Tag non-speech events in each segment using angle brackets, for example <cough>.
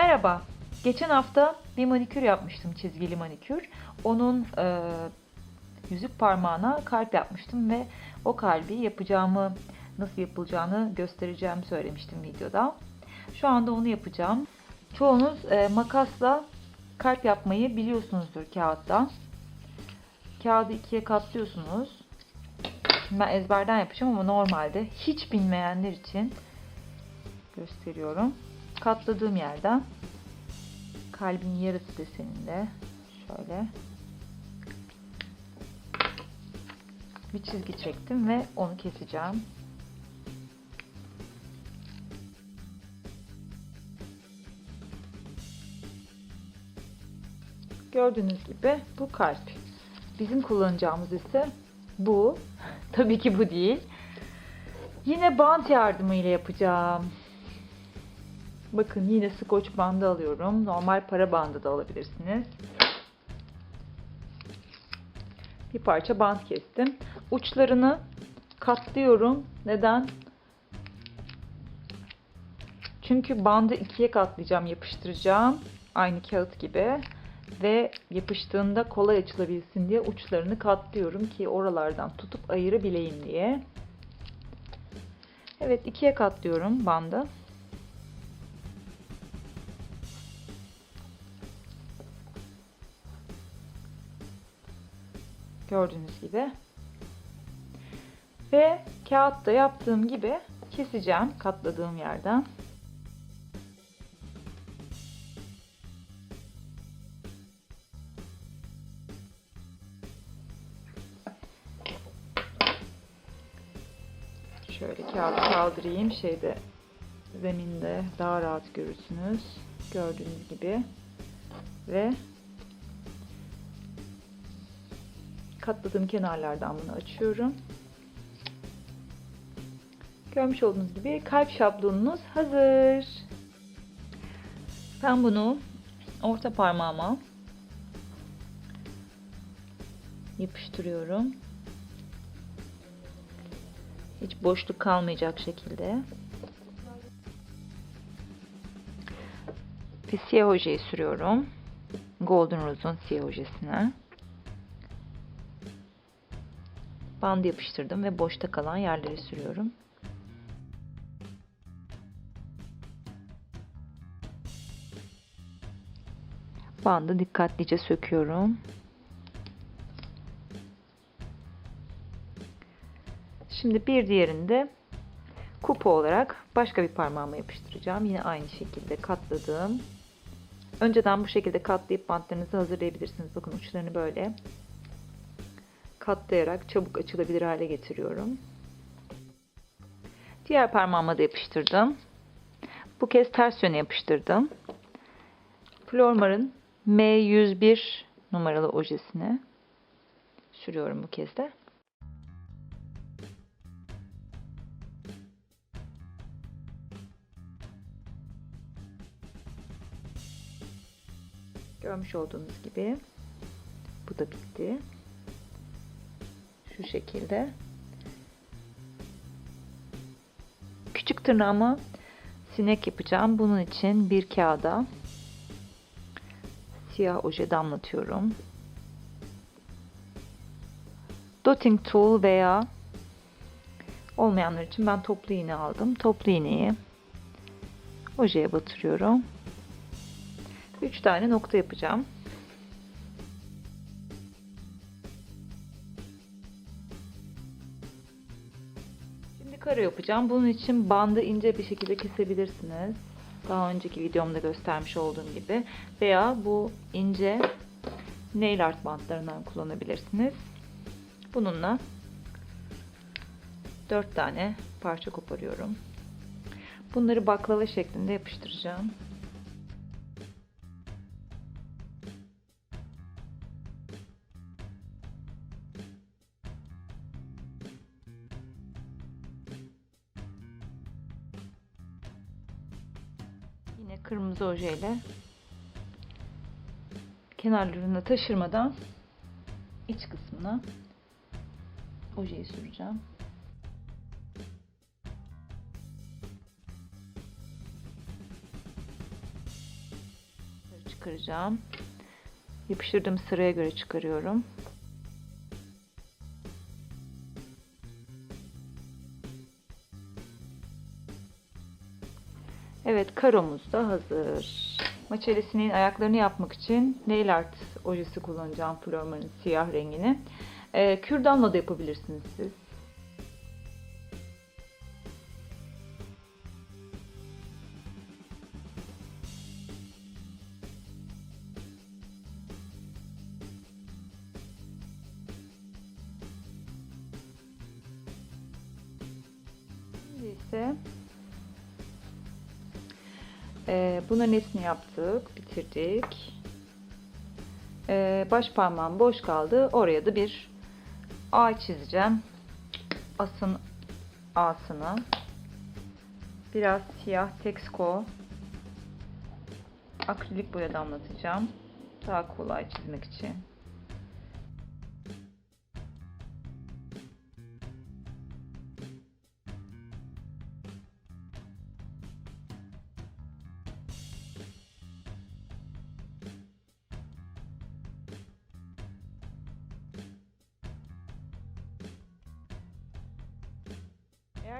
Merhaba. Geçen hafta bir manikür yapmıştım, çizgili manikür. Onun e, yüzük parmağına kalp yapmıştım ve o kalbi yapacağımı, nasıl yapılacağını göstereceğimi söylemiştim videoda. Şu anda onu yapacağım. Çoğunuz e, makasla kalp yapmayı biliyorsunuzdur kağıtta. Kağıdı ikiye katlıyorsunuz. Ben ezberden yapacağım ama normalde hiç bilmeyenler için gösteriyorum. Katladığım yerden kalbin yarısı deseninde şöyle bir çizgi çektim ve onu keseceğim. Gördüğünüz gibi bu kalp. Bizim kullanacağımız ise bu. <laughs> Tabii ki bu değil. Yine bant yardımıyla yapacağım. Bakın yine skoç bandı alıyorum. Normal para bandı da alabilirsiniz. Bir parça bant kestim. Uçlarını katlıyorum. Neden? Çünkü bandı ikiye katlayacağım, yapıştıracağım. Aynı kağıt gibi. Ve yapıştığında kolay açılabilsin diye uçlarını katlıyorum ki oralardan tutup ayırabileyim diye. Evet ikiye katlıyorum bandı. Gördüğünüz gibi. Ve kağıtta yaptığım gibi keseceğim katladığım yerden. Şöyle kağıdı kaldırayım şeyde zeminde daha rahat görürsünüz. Gördüğünüz gibi. Ve katladığım kenarlardan bunu açıyorum. Görmüş olduğunuz gibi kalp şablonunuz hazır. Ben bunu orta parmağıma yapıştırıyorum. Hiç boşluk kalmayacak şekilde. Ve siyah ojeyi sürüyorum. Golden Rose'un siyah ojesine. Bandı yapıştırdım ve boşta kalan yerleri sürüyorum. Bandı dikkatlice söküyorum. Şimdi bir diğerini de kupa olarak başka bir parmağıma yapıştıracağım. Yine aynı şekilde katladığım. Önceden bu şekilde katlayıp bantlarınızı hazırlayabilirsiniz. Bakın uçlarını böyle katlayarak çabuk açılabilir hale getiriyorum. Diğer parmağıma da yapıştırdım. Bu kez ters yöne yapıştırdım. Flormar'ın M101 numaralı ojesini sürüyorum bu kez de. Görmüş olduğunuz gibi bu da bitti. Şu şekilde. Küçük tırnağıma sinek yapacağım. Bunun için bir kağıda siyah oje damlatıyorum. Dotting tool veya olmayanlar için ben toplu iğne aldım. Toplu iğneyi ojeye batırıyorum. 3 tane nokta yapacağım. Kare yapacağım. Bunun için bandı ince bir şekilde kesebilirsiniz. Daha önceki videomda göstermiş olduğum gibi. Veya bu ince nail art bantlarından kullanabilirsiniz. Bununla 4 tane parça koparıyorum. Bunları baklava şeklinde yapıştıracağım. Kırmızı ojeyle kenarlarını taşırmadan iç kısmına ojeyi süreceğim. çıkaracağım. Yapıştırdığım sıraya göre çıkarıyorum. Evet, karomuz da hazır. Maçelesinin ayaklarını yapmak için nail art ojesi kullanacağım Flormar'ın siyah rengini. Ee, kürdanla da yapabilirsiniz siz. Şimdi ise e, bunların hepsini yaptık, bitirdik. E, baş parmağım boş kaldı. Oraya da bir ağ çizeceğim. Asın ağsını. Biraz siyah Texco akrilik boya damlatacağım. Daha kolay çizmek için.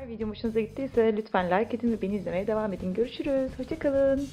Videom hoşunuza gittiyse lütfen like edin ve beni izlemeye devam edin. Görüşürüz. Hoşçakalın.